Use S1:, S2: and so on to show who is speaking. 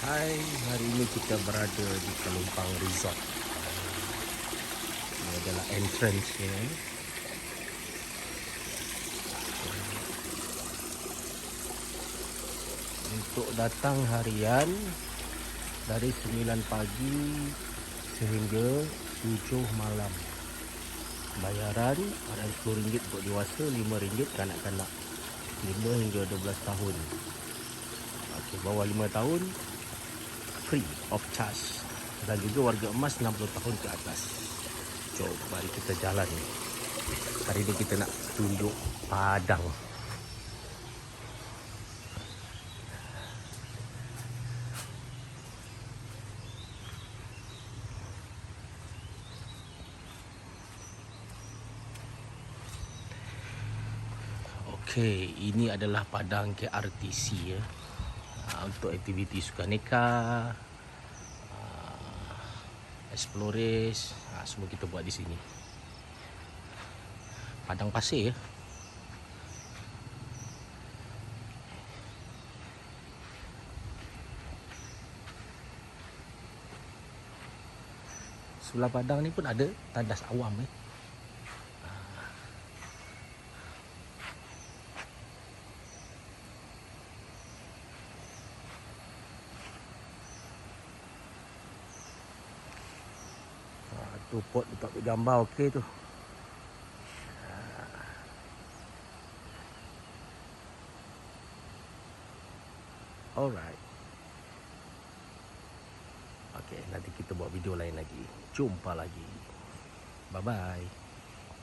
S1: Hai, hari ini kita berada di Kelumpang Resort. Ini adalah entrance-nya. Untuk datang harian dari 9 pagi sehingga 7 malam. Bayaran ada RM10 untuk dewasa, RM5 kanak-kanak. 5 hingga 12 tahun. Okey, bawah 5 tahun free of charge dan juga warga emas 60 tahun ke atas. Jom mari kita jalan. Hari ini kita nak tunjuk Padang. Okey, ini adalah Padang KRTC ya. Ha, untuk aktiviti sukaneka, uh, explores, ha, semua kita buat di sini. Padang pasir ya. Sebelah padang ni pun ada tandas awam eh. Tu pot untuk gambar okey tu. Alright. Okey, nanti kita buat video lain lagi. Jumpa lagi. Bye bye.